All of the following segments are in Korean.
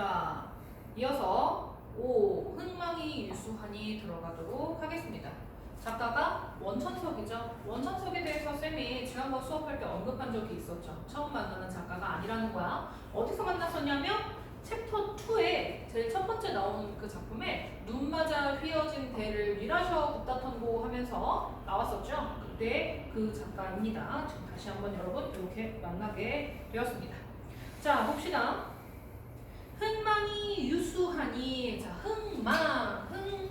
자, 이어서 오 흥망이 유수하니 들어가도록 하겠습니다. 작가가 원천석이죠. 원천석에 대해서 쌤이 지난번 수업할 때 언급한 적이 있었죠. 처음 만나는 작가가 아니라는 거야. 어디서 만났었냐면 챕터 2에 제일 첫 번째 나오는 그 작품에 눈 맞아 휘어진 대를 미라셔 북다턴고 하면서 나왔었죠. 그때 그 작가입니다. 다시 한번 여러분 이렇게 만나게 되었습니다. 자 봅시다. 흥망이 유수하니 자 흥망 흥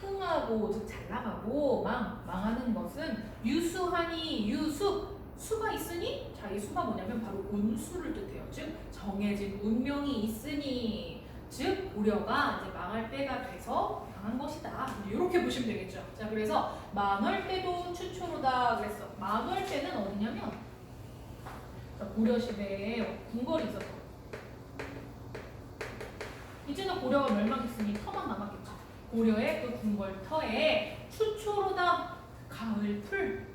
흥하고 즉 잘 나가고 망 망하는 것은 유수하니 유수 수가 있으니 자 이 수가 뭐냐면 바로 운수를 뜻해요. 즉 정해진 운명이 있으니 즉 고려가 이제 망할 때가 돼서 망한 것이다. 이렇게 보시면 되겠죠. 자 그래서 망할 때도 추초로다 그랬어. 망할 때는 어디냐면 자, 고려 시대에 궁궐이 있었어. 이제는 고려가 멸망했으니 터만 남았겠죠. 고려의 그 궁궐터에 추초로다 가을 풀.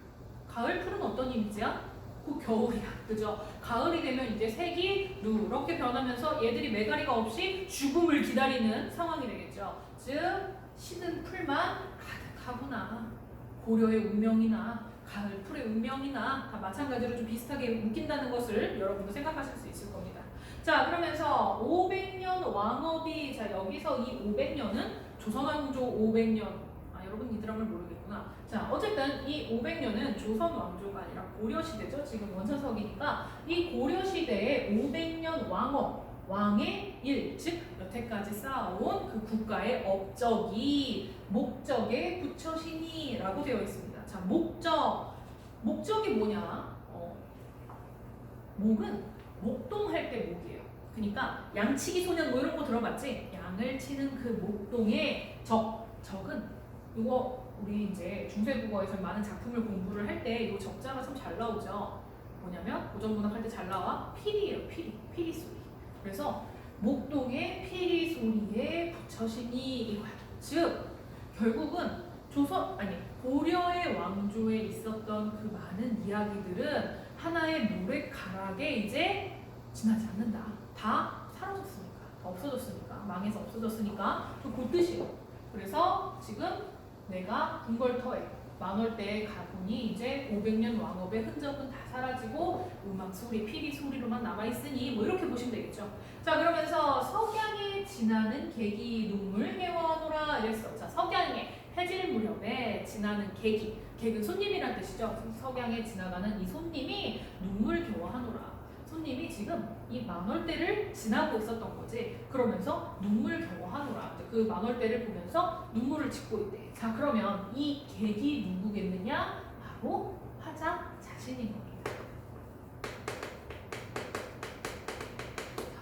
가을 풀은 어떤 이미지야? 그 겨울이야. 그죠? 가을이 되면 이제 색이 누렇게 변하면서 얘들이 매가리가 없이 죽음을 기다리는 상황이 되겠죠. 즉, 시든 풀만 가득하구나. 고려의 운명이나 가을 풀의 운명이나 다 마찬가지로 좀 비슷하게 웃긴다는 것을 여러분도 생각하실 수 있을 겁니다. 자, 그러면서 500년 왕업이 자 여기서 이 500년은 조선왕조 500년. 아, 여러분 이 드라마를 모르겠구나. 자, 어쨌든 이 500년은 조선 왕조가 아니라 고려 시대죠. 지금 원천석이니까 이 고려 시대의 500년 왕업 왕의 일, 즉 여태까지 쌓아온 그 국가의 업적이 목적에 붙여시니라고 되어 있습니다. 자, 목적 목적이 뭐냐? 어, 목은 목동할 때 목이에요. 그러니까 양치기 소년 뭐 이런 거 들어봤지? 양을 치는 그 목동의 적 적은 이거 우리 이제 중세국어에서 많은 작품을 공부를 할 때 이 적자가 참 잘 나오죠. 뭐냐면 고전문학 할 때 잘 나와 피리예요. 피리 피리 소리. 그래서 목동의 피리 소리에 붙여시니 이거야. 즉 결국은 조선 아니 고려의 왕조에 있었던 그 많은 이야기들은 하나의 노래 가락에 이제 지나지 않는다. 다 사라졌으니까, 다 없어졌으니까, 망해서 없어졌으니까 그 뜻이에요. 그래서 지금 내가 궁궐터에 때 가보니 이제 500년 왕업의 흔적은 다 사라지고 음악 소리, 피리 소리로만 남아 있으니 뭐 이렇게 보시면 되겠죠. 자 그러면서 석양에 지나는 계기 눈물 개화노라 이랬어. 자 석양에 해질 무렵에 지나는 계기, 객은 손님이란 뜻이죠. 석양에 지나가는 이 손님이 눈물 겨워하노라. 손님이 지금 이 만월대를 지나고 있었던 거지. 그러면서 눈물 겨워하노라. 그 만월대를 보면서 눈물을 짓고 있대. 자, 그러면 이 객이 누구겠느냐? 바로 화자 자신인 겁니다.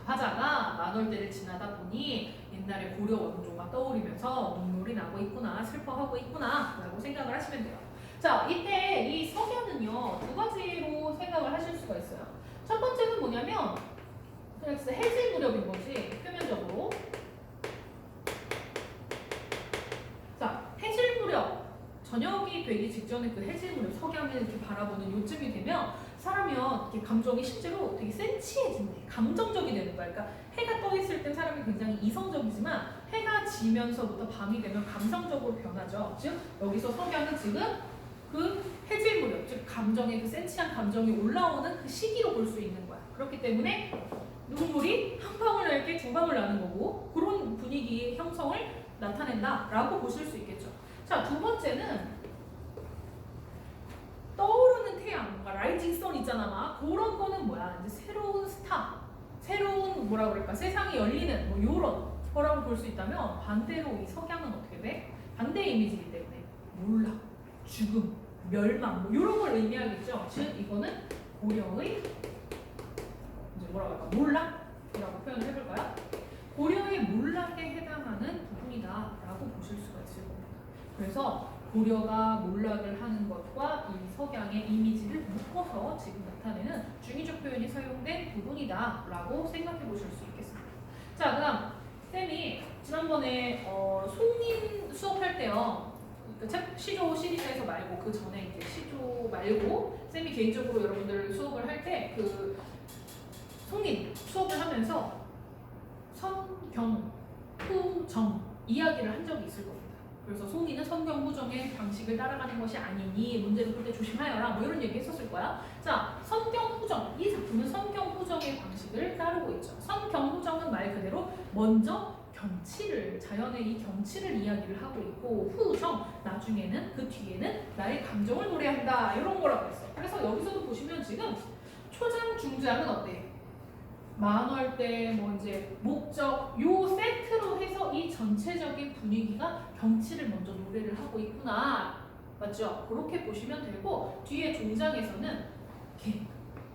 자, 화자가 만월대를 지나다 보니 옛날에 고려 원조가 떠오르면서 눈물이 나고 있구나, 슬퍼하고 있구나, 라고 생각을 하시면 돼요. 자, 이때 이 석양은요, 두 가지로 생각을 하실 수가 있어요. 뭐냐면, 진짜 해질 무렵인 거지, 표면적으로. 자, 해질 무렵, 저녁이 되기 직전에 그 해질 무렵, 석양을 이렇게 바라보는 요쯤이 되면, 사람이 이렇게 감정이 실제로 되게 센치해진대. 감정적이 되는 거야. 그러니까 해가 떠 있을 땐 사람이 굉장히 이성적이지만 해가 지면서부터 밤이 되면 감성적으로 변하죠. 즉 여기서 석양은 지금 그 해질 무렵, 즉 감정의 그 센치한 감정이 올라오는 그 시기로 볼 수 있는 거야. 그렇기 때문에 눈물이 한 방울 날 게 두 방울 나는 거고 그런 분위기의 형성을 나타낸다라고 보실 수 있겠죠. 자, 두 번째는 떠오르는 태양, 뭔가 라이징 선 있잖아, 막 그런 거는 뭐야? 이제 새로운 스타, 새로운 뭐라 그럴까? 세상이 열리는 뭐 요런 거라고 볼 수 있다면 반대로 이 석양은 어떻게 돼? 반대 이미지이기 때문에 몰락, 죽음, 멸망 뭐 이런 걸 의미하겠죠. 즉 이거는 이제 뭐라고 할까? 몰락이라고 표현을 해볼까요? 고려의 몰락에 해당하는 부분이다라고 보실 수가 있을 겁니다. 그래서 고려가 몰락을 하는 것과 이 석양의 이미지를 묶어서 지금 나타내는 중의적 표현이 사용된 부분이다라고 생각해 보실 수 있겠습니다. 자, 그다음 쌤이 지난번에 어, 송림 수업할 때요. 그 책 시조 시리즈에서 말고 그 전에 이제 시조 말고 쌤이 개인적으로 여러분들 수업을 할 때 그 송림 수업을 하면서 선 선경, 후정 이야기를 한 적이 있을 겁니다. 그래서 송이는 선경 후정의 방식을 따라가는 것이 아니니 문제를 풀 때 조심하여라 뭐 이런 얘기 했었을 거야. 자, 선경 후정 이 작품은 선경 후정의 방식을 따르고 있죠. 선경 후정은 말 그대로 먼저 경치를 자연의 이 경치를 이야기를 하고 있고 후정 나중에는 그 뒤에는 나의 감정을 노래한다 이런 거라고 했어. 그래서 여기서도 보시면 지금 초장 중장은 어때? 만월 때뭐 이제 목적 요 세트로 해서 이 전체적인 분위기가 경치를 먼저 노래를 하고 있구나. 맞죠? 그렇게 보시면 되고 뒤에 종장에서는 개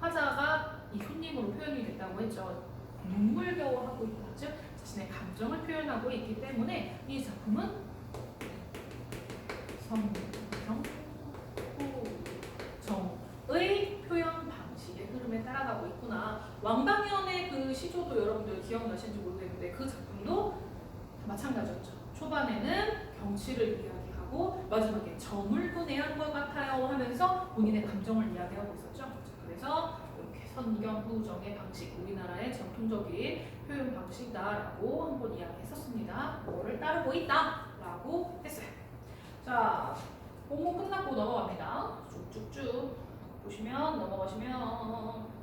화자가 이 효님으로 표현이 됐다고 했죠. 눈물겨워하고 있다 즉 자신의 감정을 표현하고 있기 때문에 이 작품은 성경 후정의 표현 방식의 흐름에 따라가고 있구나. 왕방연의 그 시조도 여러분들 기억나시는지 모르겠는데 그 작품도 마찬가지였죠. 초반에는 경치를 이야기하고 마지막에 점을 보내한 것 같아요 하면서 본인의 감정을 이야기하고 있었죠. 그래서 이렇게 선경 후정의 방식, 우리나라의 전통적인 표현 방식이다라고 한번 이야기했었습니다. 그거를 따르고 있다라고 했어요. 자, 공부 끝났고 넘어갑니다. 쭉쭉쭉 보시면 넘어가시면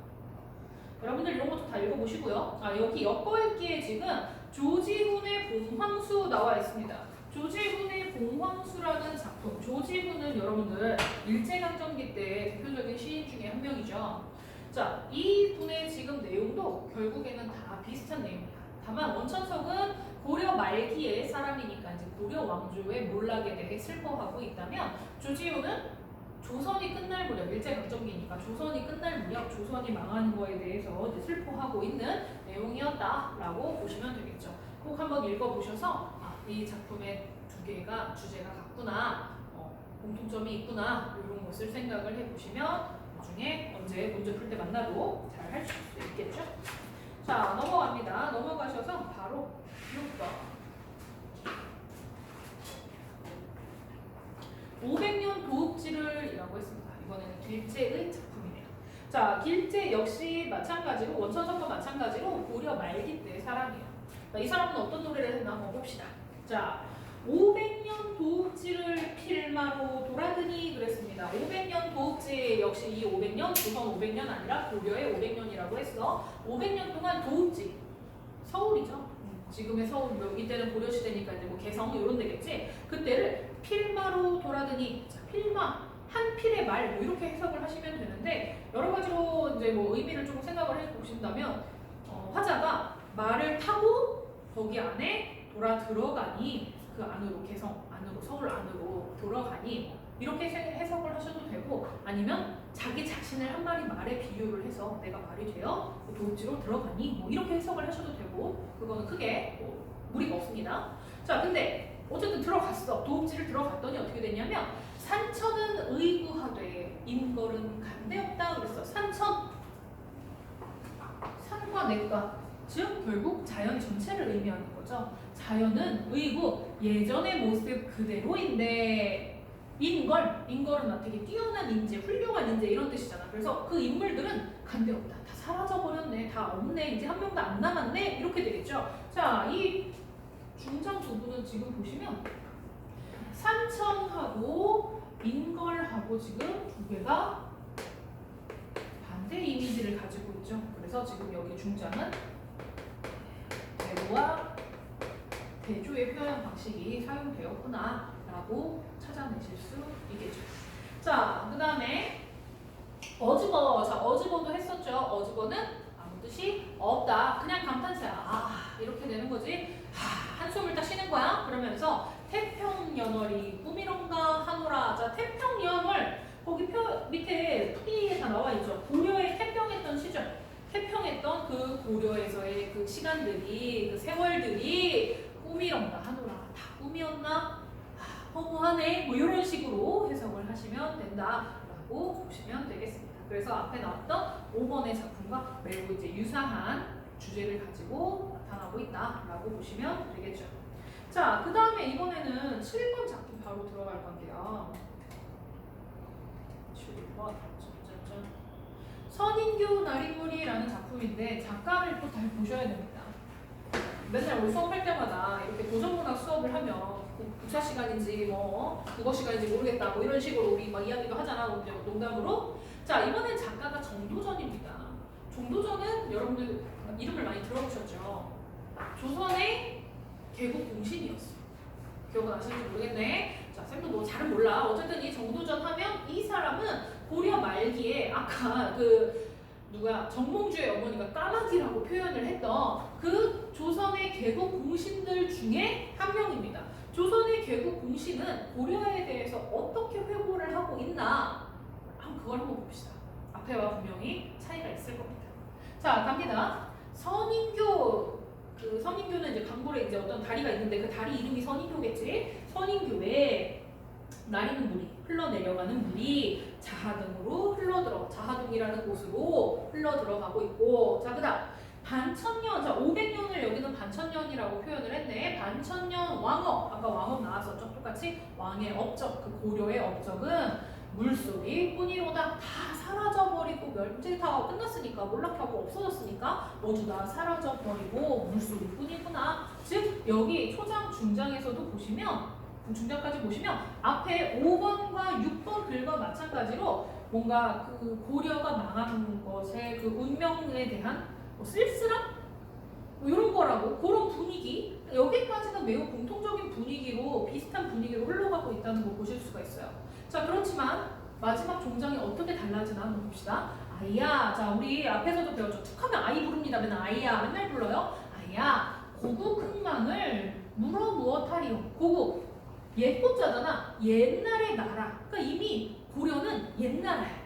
여러분들 이런 것도 다 읽어보시고요. 아, 여기 엿보기에 지금 조지훈의 봉황수 나와 있습니다. 조지훈의 봉황수라는 작품. 조지훈은 여러분들 일제강점기 때 대표적인 시인 중에 한 명이죠. 자, 이 분의 지금 내용도 결국에는 다 비슷한 내용이야. 다만 원천석은 고려 말기의 사람이니까 이제 고려 왕조의 몰락에 대해 슬퍼하고 있다면 조지훈은 조선이 끝날 무렵 일제강점기니까 조선이 끝날 무렵 조선이 망하는 거에 대해서 이제 슬퍼하고 있는 내용이었다라고 보시면 되겠죠. 꼭 한번 읽어보셔서 아, 이 작품의 두 개가 주제가 같구나, 어, 공통점이 있구나 이런 것을 생각을 해보시면 나중에 언제 문제 풀 때 만나도 잘 할 수 있겠죠. 자 넘어갑니다. 넘어가셔서 바로 6번. 500년 도읍지를이라고 했습니다. 이번에는 길제의 작품이네요. 자, 길제 역시 마찬가지로 원천성과 마찬가지로 고려 말기 때 사람이에요. 자, 이 사람은 어떤 노래를 했나 한번 봅시다. 자, 500년 도읍지를 필마로 돌아드니 그랬습니다. 500년 도읍지 역시 이 500년 조선 500년 아니라 고려의 500년이라고 했어. 500년 동안 도읍지 서울이죠. 음, 지금의 서울 뭐 이때는 고려 시대니까 이제 뭐 개성 이런 데겠지. 그때를 필마로 돌아드니 자, 필마 한 필의 말 뭐 이렇게 해석을 하시면 되는데 여러 가지로 이제 뭐 의미를 조금 생각을 해 보신다면 어, 화자가 말을 타고 거기 안에 돌아 들어가니 그 안으로 개성 안으로 서울 안으로 들어가니 이렇게 세- 해석을 하셔도 되고 아니면 자기 자신을 한 마리 말에 비유를 해서 내가 말이 되어 그 도읍지로 들어가니 뭐 이렇게 해석을 하셔도 되고 그거는 크게 뭐 무리가 없습니다. 자 근데 어쨌든 들어갔어 도읍지를 들어갔더니 어떻게 됐냐면 산천은 의구하되 인걸은 간대없다 그랬어 산천 산과 내과 즉 결국 자연 전체를 의미하는 거죠. 자연은 의구 예전의 모습 그대로인데 인걸 인걸은 막 되게 뛰어난 인재 훌륭한 인재 이런 뜻이잖아. 그래서 그 인물들은 간대없다. 다 사라져 버렸네. 다 없네. 이제 한 명도 안 남았네. 이렇게 되겠죠. 자, 이 중장 부분은 지금 보시면 산천하고 인걸하고 지금 두 개가 반대 이미지를 가지고 있죠. 그래서 지금 여기 중장은 대구와 대조의 표현 방식이 사용되었구나 라고 찾아내실 수 있겠죠. 자, 그 다음에 어즈버. 자, 어즈버도 했었죠. 어즈버는 아무 뜻이 없다. 그냥 감탄사야. 아, 이렇게 되는 거지. 하, 한숨을 딱 쉬는 거야. 그러면서 태평연월이 꿈이런가 하노라. 자, 태평연월. 거기 표, 밑에 풀이에 다 나와 있죠. 고려에 태평했던 시절. 태평했던 그 고려에서의 그 시간들이, 그 세월들이 꿈이런가 하노라. 다 꿈이었나? 아, 허무하네. 뭐 이런 식으로 해석을 하시면 된다라고 보시면 되겠습니다. 그래서 앞에 나왔던 5번의 작품과 매우 이제 유사한 주제를 가지고 나타나고 있다라고 보시면 되겠죠. 자, 그 다음에 이번에는 7번 작품 바로 들어갈 건데요. 7번. 짠짠짠. 선인교 나리물이라는 작품인데 작가를 또 잘 보셔야 됩니다. 맨날 우리 수업할 때마다 이렇게 도전문학 수업을 하면 그 국사 시간인지 뭐 국어 시간인지 모르겠다 뭐 이런 식으로 우리 막 이야기도 하잖아 농- 농담으로 자 이번엔 작가가 정도전입니다 정도전은 여러분들 이름을 많이 들어보셨죠 조선의 개국 공신이었어 기억은 나시는지 모르겠네 자 쌤도 뭐 잘은 몰라 어쨌든 이 정도전 하면 이 사람은 고려 말기에 아까 그 누가 정몽주의 어머니가 까마귀라고 표현을 했던 그 조선의 개국 공신들 중에 한 명입니다. 조선의 개국 공신은 고려에 대해서 어떻게 회고를 하고 있나 한번 그걸 한번 봅시다. 앞에와 분명히 차이가 있을 겁니다. 자 갑니다. 선인교 그 선인교는 이제 강골에 이제 어떤 다리가 있는데 그 다리 이름이 선인교겠지. 선인교에 나리는 물이 흘러내려가는 물이 자하등으로 흘러들어 자하등이라는 곳으로 흘러들어가고 있고. 자 그다음. 반천년 자 500년을 여기는 반천년이라고 표현을 했네. 반천년 왕업. 아까 왕업 나왔었죠? 똑같이 왕의 업적 그 고려의 업적은 물소리 뿐이로다 다 사라져버리고 멸제 다 끝났으니까 몰락하고 없어졌으니까 모두 다 사라져버리고 물소리 뿐이구나 즉 여기 초장 중장에서도 보시면 중장까지 보시면 앞에 5번과 6번 글과 마찬가지로 뭔가 그 고려가 망한 것의 그 운명에 대한 뭐 쓸쓸함? 뭐 이런 거라고 그런 분위기 여기까지는 매우 공통적인 분위기로 비슷한 분위기로 흘러가고 있다는 걸 보실 수가 있어요. 자 그렇지만 마지막 종장이 어떻게 달라지나 한번 봅시다. 아이야, 자 우리 앞에서도 배웠죠. 툭 하면 아이 부릅니다. 맨날 아이야 맨날 불러요. 아이야, 고국 흥망을 물어 무엇하리요? 고국 옛꽃자잖아. 옛날의 나라. 그러니까 이미 고려는 옛나라야.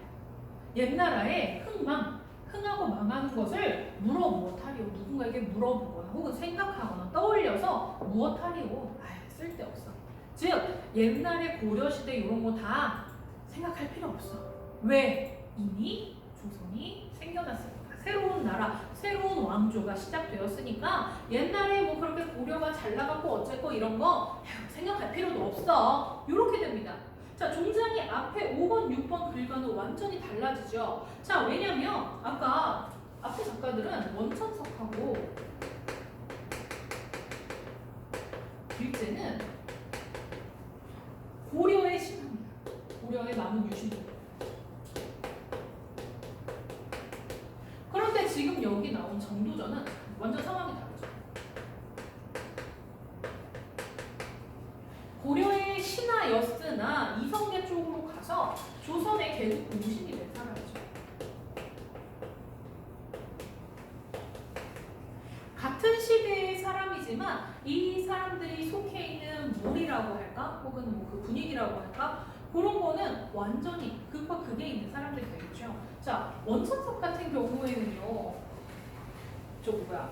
옛나라의 흥망, 흥하고 망하는 것을 물어 무엇하리요? 누군가에게 물어보거나 혹은 생각하거나 떠올려서 무엇하리요? 아 쓸데없어. 즉 옛날의 고려시대 이런 거 다 생각할 필요 없어. 왜? 이미 조선이 생겨났으니까. 새로운 나라, 새로운 왕조가 시작되었으니까 옛날에 뭐 그렇게 고려가 잘 나갔고 어쨌고 이런 거 생각할 필요도 없어. 이렇게 됩니다. 자, 종장이 앞에 5번, 6번 글과는 완전히 달라지죠. 자, 왜냐면 아까 앞에 작가들은 원천석하고 일제는 고려의 신입니다. 고려의 남은 유신입니다. 그런데 지금 여기 나온 정도전은 완전 상황이 다르죠. 고려의 신하였으나 이성계 쪽으로 가서 조선의 개국 공신이 된 사람이죠. 같은 시대의 사람이지만 이 사람들이 속해 있는 물이라고 할까? 혹은 뭐 그 분위기라고 할까? 그런 거는 완전히 극과 극에 있는 사람들이 되겠죠. 자, 원천석 같은 경우에는요. 저 뭐야?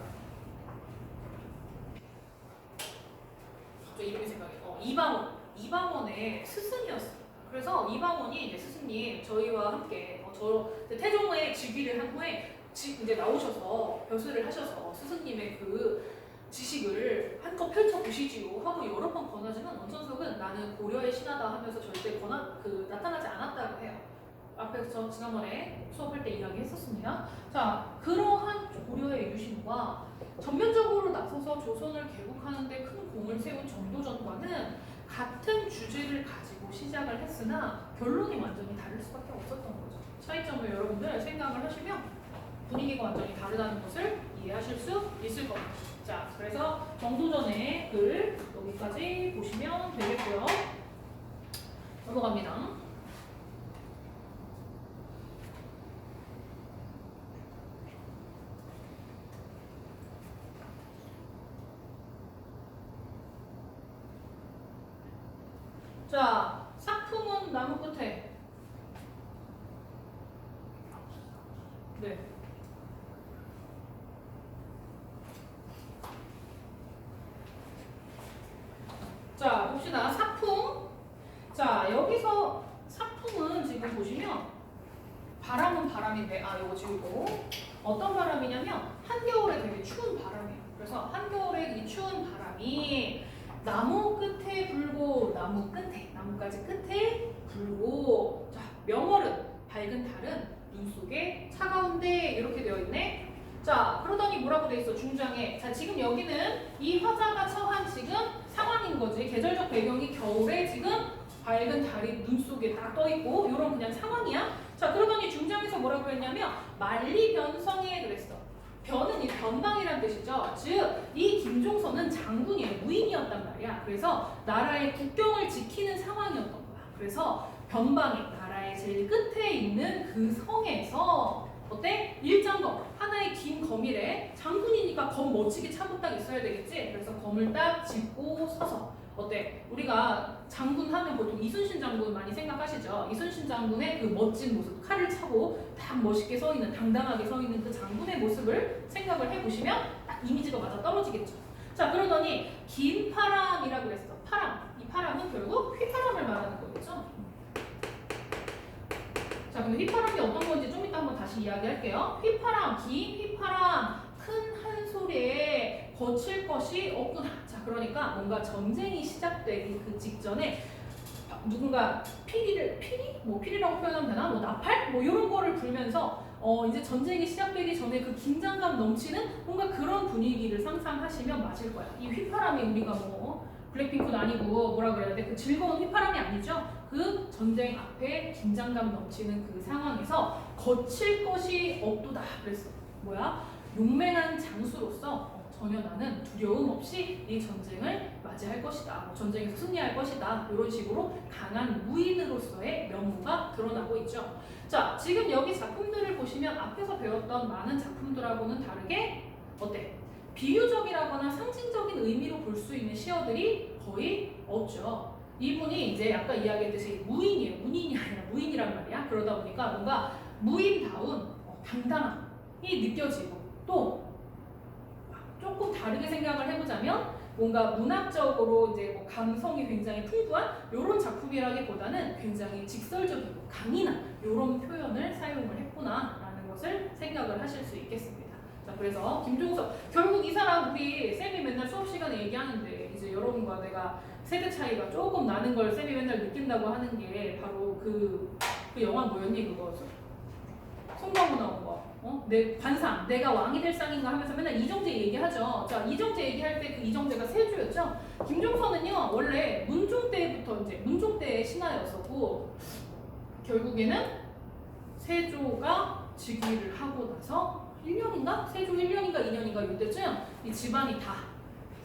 저 이름이 생각이 어, 이방원. 이방원의 스승이었어요. 그래서 이방원이 이제 스승님 저희와 함께 어, 저 태종의 즉위를 한 후에 지, 이제 나오셔서 벼슬을 하셔서 스승님의 그 지식을 한껏 펼쳐 보시지요 하고 여러 번 권하지만 원천석은 나는 고려의 신하다 하면서 절대 권하 그 나타나지 않았다고 해요. 앞에서 지난번에 수업할 때 이야기 했었습니다. 자 그러한 고려의 유신과 전면적으로 나서서 조선을 개국하는데 큰 공을 세운 정도전과는 같은 주제를 가지고 시작을 했으나 결론이 완전히 다를 수밖에 없었던 거죠. 차이점을 여러분들 생각을 하시면 분위기가 완전히 다르다는 것을 이해하실 수 있을 겁니다. 자, 그래서 정도전의 글 여기까지 보시면 되겠고요. 넘어갑니다. 자, 삭품은 나무 끝에. 네. 자, 봅시다. 삭품. 자, 여기서 삭품은 지금 보시면 바람은 바람인데, 아, 요거 지우고. 어떤 바람이냐면, 한겨울에 되게 추운 바람이에요. 그래서 한겨울에 이 추운 바람이 나무 끝에 불고, 나무 끝에, 나무까지 끝에 불고, 자, 명월은, 밝은 달은 눈 속에 차가운데 이렇게 되어 있네. 자, 그러더니 뭐라고 돼 있어? 중장에. 자, 지금 여기는 이 화자가 처한 지금 상황인 거지. 계절적 배경이 겨울에 지금 밝은 달이 눈 속에 딱떠 있고 이런 그냥 상황이야. 자, 그러더니 중장에서 뭐라고 했냐면 만리 변성에 그랬어. 변은 이 변방이란 뜻이죠. 즉, 이 김종선은 장군이에요. 무인이었단 말이야. 그래서 나라의 국경을 지키는 상황이었던 거야. 그래서 변방에 나라의 제일 끝에 있는 그 성에서 어때? 일장검 하나의 긴 검이래. 장군이니까 검 멋지게 차고 딱 있어야 되겠지? 그래서 검을 딱 짚고 서서. 어때? 우리가 장군 하면 보통 이순신 장군 많이 생각하시죠? 이순신 장군의 그 멋진 모습 칼을 차고 딱 멋있게 서 있는 당당하게 서 있는 그 장군의 모습을 생각을 해보시면 딱 이미지가 맞아 떨어지겠죠. 자 그러더니 긴 파람이라고 그랬어. 파람 이 파람은 결국 휘파람을 말하는 거겠죠 자, 그럼 휘파람이 어떤 건지 좀 이따 한번 다시 이야기할게요. 휘파람, 긴 휘파람, 큰 한 소리에 거칠 것이 없구나. 자, 그러니까 뭔가 전쟁이 시작되기 그 직전에 누군가 피리를 피리? 뭐 피리라고 표현하면 되나? 뭐 나팔? 뭐 이런 거를 불면서 어 이제 전쟁이 시작되기 전에 그 긴장감 넘치는 뭔가 그런 분위기를 상상하시면 맞을 거야. 이 휘파람이 우리가 뭐 블랙핑크도 아니고 뭐라 그래야 돼? 그 즐거운 휘파람이 아니죠. 그 전쟁 앞에 긴장감 넘치는 그 상황에서 거칠 것이 없도다 그랬어. 뭐야? 용맹한 장수로서 어, 전혀 나는 두려움 없이 이 전쟁을 맞이할 것이다. 뭐 전쟁에서 승리할 것이다. 이런 식으로 강한 무인으로서의 면모가 드러나고 있죠. 자, 지금 여기 작품들을 보시면 앞에서 배웠던 많은 작품들하고는 다르게 어때? 비유적이라거나 상징적인 의미로 볼 수 있는 시어들이 거의 없죠. 이분이 이제 아까 이야기했듯이 무인이에요. 문인이 아니라 무인이란 말이야. 그러다 보니까 뭔가 무인다운 어, 당당함이 느껴지고 또 조금 다르게 생각을 해보자면 뭔가 문학적으로 이제 뭐 감성이 굉장히 풍부한 이런 작품이라기보다는 굉장히 직설적이고 강인한 이런 표현을 사용을 했구나라는 것을 생각을 하실 수 있겠습니다. 자, 그래서 김종석 결국 이 사람 우리 쌤이 맨날 수업 시간에 얘기하는데 이제 여러분과 내가 세대 차이가 조금 나는 걸 쌤이 맨날 느낀다고 하는 게 바로 그, 그 영화 뭐였니 그거? 송강호 나온 거. 어? 내 관상 내가 왕이 될 상인가 하면서 맨날 이정재 얘기하죠. 자 이정재 얘기할 때 그 이정재가 세주였죠. 김종선은요 원래 문종 때부터 이제 문종 때의 신하였었고 결국에는 세조가 즉위를 하고 나서 1년인가? 세조 1년인가 2년인가 이때쯤 이 집안이 다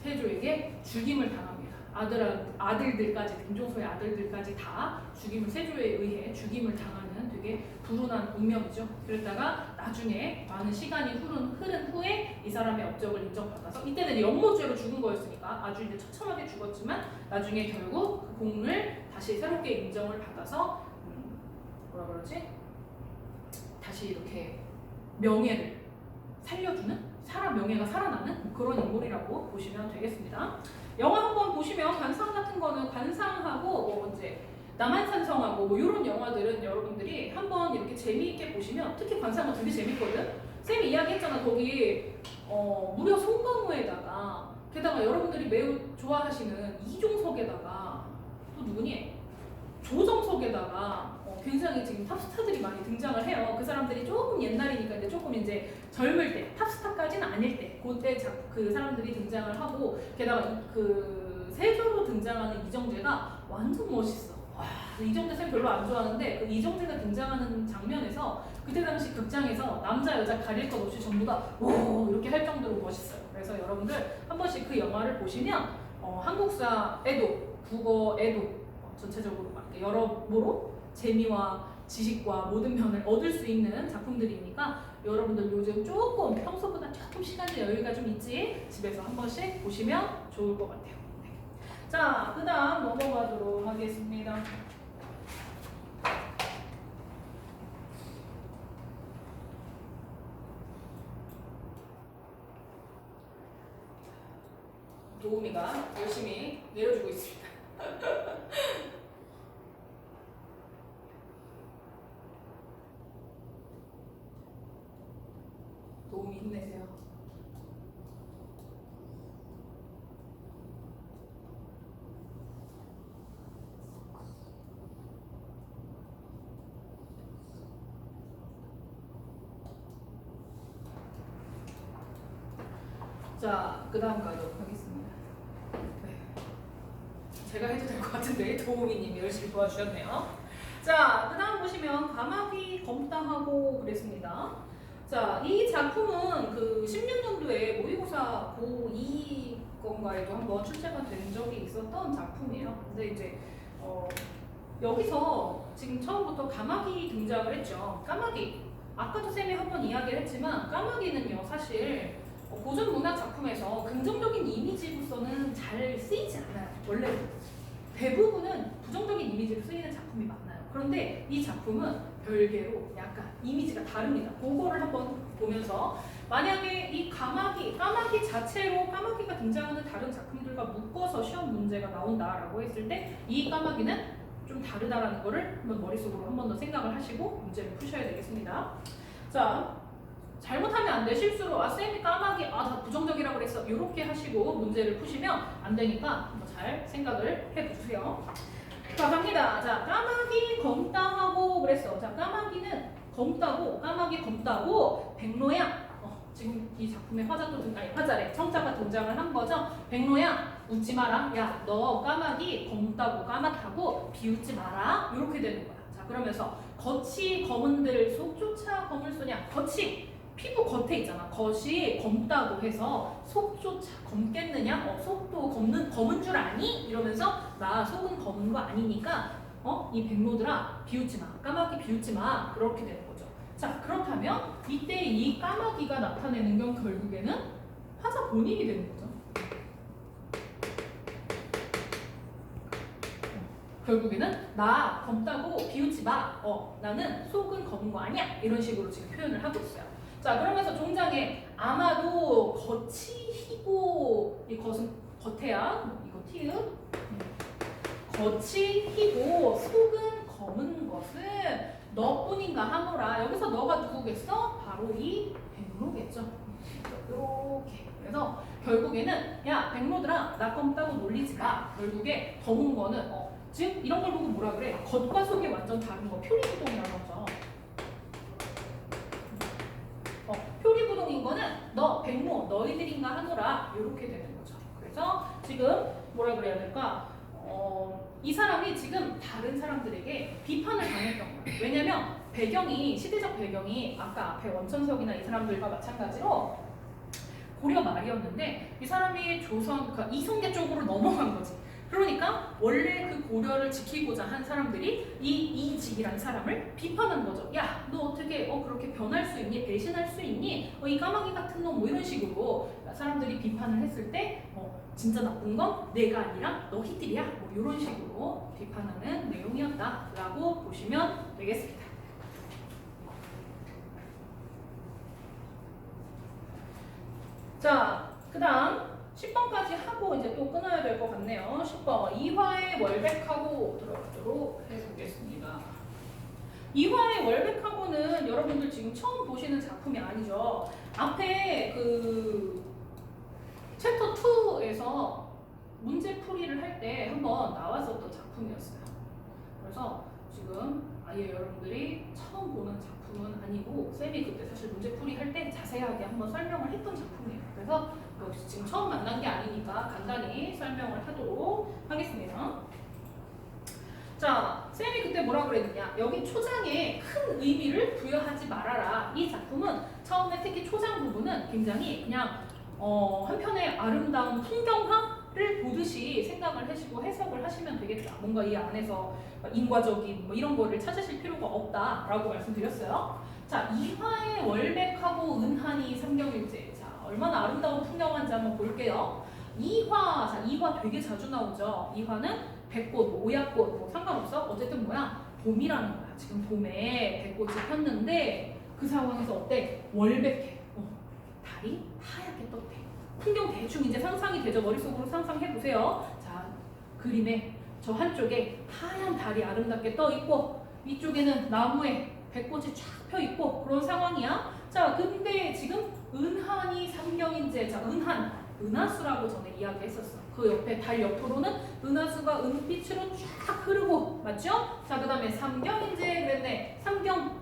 세조에게 죽임을 당합니다. 아들 아들들까지 김종서의 아들들까지 다 죽임을 세조에 의해 죽임을 당하는 되게 불운한 운명이죠. 그랬다가 나중에 많은 시간이 흐른, 흐른 후에 이 사람의 업적을 인정받아서 이때는 영모죄로 죽은 거였으니까 아주 이제 처참하게 죽었지만 나중에 결국 그 공을 다시 새롭게 인정을 받아서 음, 뭐라 그러지? 다시 이렇게 명예를 살려주는 사람 명예가 살아나는 뭐 그런 인물이라고 보시면 되겠습니다. 영화 한번 보시면 관상 같은 거는 관상하고 뭐 이제 남한산성하고 뭐 이런 영화들은 여러분들이 한번 이렇게 재미있게 보시면 특히 관상은 되게 재밌거든. 쌤이 이야기했잖아 거기 어, 무려 송강호에다가 게다가 여러분들이 매우 좋아하시는 이종석에다가 또 누구니? 조정석에다가 어, 굉장히 지금 탑스타들이 많이 등장을 해요. 그 사람들이 조금 옛날이니까 이제 조금 이제 젊을 때 탑스타까지는 아닐 때 그때 자, 그 사람들이 등장을 하고 게다가 이- 그 세조로 등장하는 이정재가 완전 멋있어. 와, 이정재 쌤 별로 안 좋아하는데 그 이정재가 등장하는 장면에서 그때 당시 극장에서 남자 여자 가릴 것 없이 전부 다오 이렇게 할 정도로 멋있어요. 그래서 여러분들 한 번씩 그 영화를 보시면 어, 한국사에도 국어에도 어, 전체적으로 여러모로 재미와 지식과 모든 면을 얻을 수 있는 작품들이니까 여러분들 요즘 조금 평소보다 조금 시간이 여유가 좀 있지 집에서 한 번씩 보시면 좋을 것 같아요. 네. 자, 그 다음 넘어가도록 하겠습니다. 도우미가 열심히 내려주고 있습니다. 도우미 힘내세요. 자, 그 다음 가도록 하겠습니다. 네. 제가 해도 될 것 같은데 도우미님이 열심히 도와주셨네요. 자, 그 다음 보시면 가마귀 검다하고 그랬습니다. 자, 이 작품은 그 16년도에 모의고사 고2 건가에도 한번 출제가 된 적이 있었던 작품이에요. 근데 이제 어, 여기서 지금 처음부터 까마귀 등장을 했죠. 까마귀. 아까도 쌤이 한번 이야기를 했지만 까마귀는요 사실 어, 고전 문학 작품에서 긍정적인 이미지로서는 잘 쓰이지 않아요. 원래 대부분은 부정적인 이미지로 쓰이는 작품이 많아요. 그런데 이 작품은 별개로 약간 이미지가 다릅니다. 그거를 한번 보면서 만약에 이 까마귀, 까마귀 자체로 까마귀가 등장하는 다른 작품들과 묶어서 시험 문제가 나온다라고 했을 때 이 까마귀는 좀 다르다라는 거를 한번 머릿속으로 한 번 더 생각을 하시고 문제를 푸셔야 되겠습니다. 자, 잘못하면 안 돼. 실수로 아 쌤이 까마귀 아 다 부정적이라고 그랬어. 이렇게 하시고 문제를 푸시면 안 되니까 한번 잘 생각을 해보세요. 자 갑니다. 자 까마귀 검다 하고 그랬어. 자 까마귀는 검다고 까마귀 검다고 백로야. 어, 지금 이 작품에 화자도 등 아니 화자래 청자가 등장을 한 거죠. 백로야 웃지 마라. 야 너 까마귀 검다고 까맣다고 비웃지 마라. 이렇게 되는 거야. 자 그러면서 겉이 검은들 속조차 검을 쏘냐. 겉이 피부 겉에 있잖아. 겉이 검다고 해서 속조차 검겠느냐? 어, 속도 검는 검은 줄 아니? 이러면서 나 속은 검은 거 아니니까 어? 이 백로들아 비웃지 마. 까마귀 비웃지 마. 그렇게 되는 거죠. 자, 그렇다면 이때 이 까마귀가 나타내는 건 결국에는 화자 본인이 되는 거죠. 결국에는 나 검다고 비웃지 마. 어, 나는 속은 검은 거 아니야. 이런 식으로 지금 표현을 하고 있어요. 자, 그러면서 종장에 아마도 희고 이 겉은 겉에야 뭐 이거 티읕 음. 겉이 희고 속은 검은 것은 너뿐인가 하노라. 여기서 너가 누구겠어? 바로 이 백로겠죠. 이렇게. 그래서 결국에는 야 백로들아 나 검다고 놀리지 마. 결국에 검은 거는 어, 즉 이런 걸 보고 뭐라 그래? 겉과 속이 완전 다른 거 표리부동이라고 하죠. 어, 표리부동인 거는 너 백모 너희들인가 하노라 이렇게 되는 거죠. 그래서 지금 뭐라 그래야 될까? 어, 이 사람이 지금 다른 사람들에게 비판을 당했던 거예요. 왜냐면 배경이 시대적 배경이 아까 앞에 원천석이나 이 사람들과 마찬가지로 고려 말이었는데 이 사람이 조선 그러니까 이성계 쪽으로 넘어간 거지. 그러니까 원래 그 고려를 지키고자 한 사람들이 이 이직이라는 사람을 비판한 거죠. 야, 너 어떻게 어 그렇게 변할 수 있니? 배신할 수 있니? 어, 이 까마귀 같은 놈 뭐 이런 식으로 사람들이 비판을 했을 때 어, 진짜 나쁜 건 내가 아니라 너희들이야. 뭐 이런 식으로 비판하는 내용이었다라고 보시면 되겠습니다. 자, 그다음 10번까지 하고 이제 또 끊어야 될 것 같네요. 10번 이화의 월백하고 들어가도록 해보겠습니다. 이화의 월백하고는 여러분들 지금 처음 보시는 작품이 아니죠. 앞에 그 챕터 2에서 문제 풀이를 할 때 한번 나왔었던 작품이었어요. 그래서 지금 아예 여러분들이 처음 보는 작품은 아니고 쌤이 그때 사실 문제 풀이 할 때 자세하게 한번 설명을 했던 작품이에요. 그래서 역시 지금 처음 만난 게 아니니까 간단히 설명을 하도록 하겠습니다. 자, 쌤이 그때 뭐라 그랬느냐? 여기 초장에 큰 의미를 부여하지 말아라. 이 작품은 처음에 특히 초장 부분은 굉장히 그냥 어, 한편의 아름다운 풍경화를 보듯이 생각을 하시고 해석을 하시면 되겠다. 뭔가 이 안에서 인과적인 뭐 이런 거를 찾으실 필요가 없다라고 말씀드렸어요. 자, 이화의 월백하고 은한이 삼경일제. 자, 얼마나 아름다운 풍경한지 한번 볼게요. 이화, 자, 이화 되게 자주 나오죠. 이화는 백꽃, 뭐 오약꽃, 뭐 상관없어. 어쨌든 뭐야, 봄이라는 거야. 지금 봄에 백꽃이 폈는데 그 상황에서 어때? 월백해. 어, 달이 하얗게 떴대. 풍경 대충 이제 상상이 되죠. 머릿속으로 상상해 보세요. 자, 그림에 저 한쪽에 하얀 달이 아름답게 떠 있고 이쪽에는 나무에 백꽃이 쫙 펴 있고 그런 상황이야. 자, 근데 지금 은한이 삼경인제, 자, 은한, 은하수라고 전에 이야기했었어. 그 옆에 달 옆으로는 은하수가 은빛으로 쫙 흐르고 맞죠? 자, 그다음에 삼경인제 그랬네. 삼경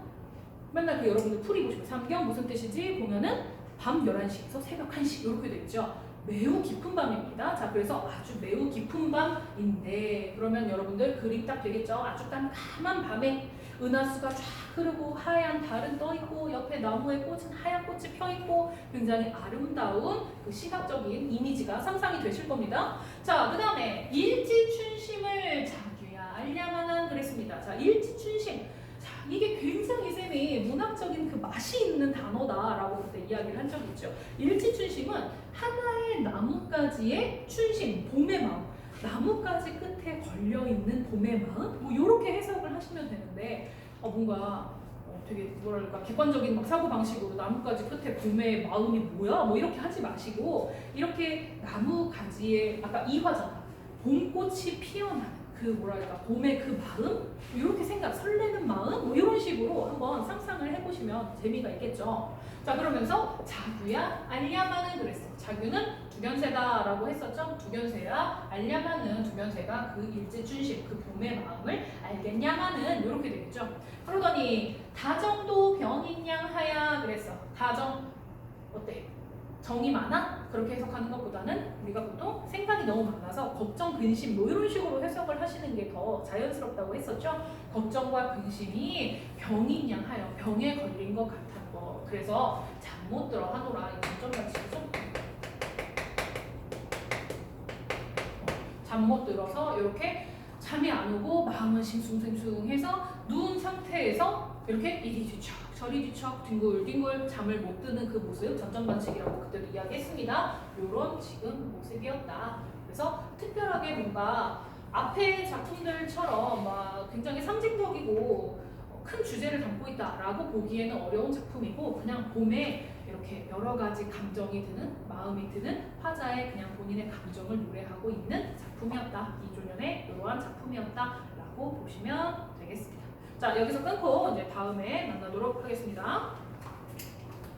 맨날 그 여러분들 풀이 보시면 삼경 무슨 뜻이지? 보면은 밤 11시에서 새벽 1시 이렇게 되어 있죠. 매우 깊은 밤입니다. 자, 그래서 아주 매우 깊은 밤인데 그러면 여러분들 그림 딱 되겠죠? 아주 깜깜한 밤에 은하수가 쫙 흐르고 하얀 달은 떠 있고 옆에 나무에 꽃은 하얀 꽃이 펴 있고 굉장히 아름다운 그 시각적인 이미지가 상상이 되실 겁니다. 자, 그다음에 일지춘심을 자규야 알야만한 그랬습니다. 자, 일지춘심. 자, 이게 굉장히 쌤이 문학적인 그 맛이 있는 단어다라고 그때 이야기를 한 적이 있죠. 일지춘심은 하나의 나뭇가지의 춘심, 봄의 마음. 나뭇가지 끝에 걸려 있는 봄의 마음, 뭐 이렇게 해석을 하시면 되는데 어, 뭔가 어, 되게 뭐랄까 객관적인 막 사고 방식으로 나뭇가지 끝에 봄의 마음이 뭐야, 뭐 이렇게 하지 마시고 이렇게 나뭇가지에 아까 이화잖아, 봄꽃이 피어나는 그 뭐랄까 봄의 그 마음, 이렇게 생각, 설레는 마음, 뭐 이런 식으로 한번 상상을 해보시면 재미가 있겠죠. 자 그러면서 자규야 알야마는 그랬어. 자규는 두견새다라고 했었죠. 두견새야 알야마는 두견새가 그 일제춘심 그 봄의 마음을 알겠냐마는 이렇게 되겠죠. 그러더니 다정도 병인양 하야 그랬어. 다정 어때? 정이 많아? 그렇게 해석하는 것보다는 우리가 보통 생각이 너무 많아서 걱정, 근심 뭐 이런 식으로 해석을 하시는 게 더 자연스럽다고 했었죠. 걱정과 근심이 병인 양 하여 병에 걸린 것 같은 거. 그래서 잠 못 들어 하노라 이 점점 같이 좀 잠 못 들어서 이렇게 잠이 안 오고 마음은 싱숭생숭해서 누운 상태에서 이렇게 이리 뒤척 저리 뒤척 뒹굴뒹굴 잠을 못 드는 그 모습 전전반칙이라고 그때도 이야기했습니다. 이런 지금 모습이었다. 그래서 특별하게 뭔가 앞에 작품들처럼 막 굉장히 상징적이고 큰 주제를 담고 있다라고 보기에는 어려운 작품이고 그냥 봄에 이렇게 여러 가지 감정이 드는 마음이 드는 화자의 그냥 본인의 감정을 노래하고 있는 작품이었다. 이조년의 이러한 작품이었다라고 보시면 되겠습니다. 자 여기서 끊고 이제 다음에 만나도록 하겠습니다.